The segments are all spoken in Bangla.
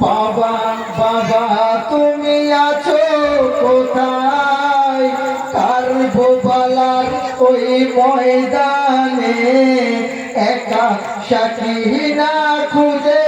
বাবা বাবা তুমি আছো কোথায়? কারবালার ওই ময়দানে একা না খুঁজে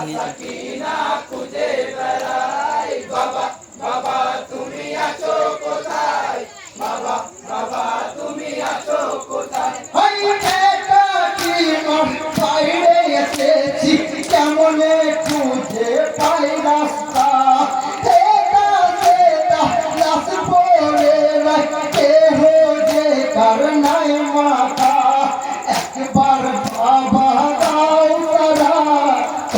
ওই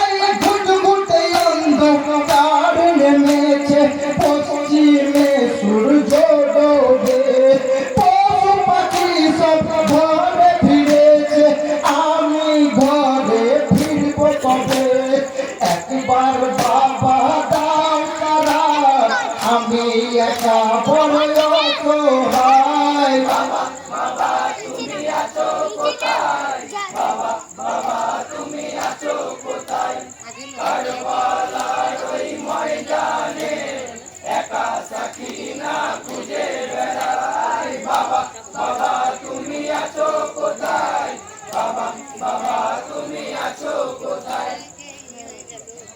এই ঘুট ঘুট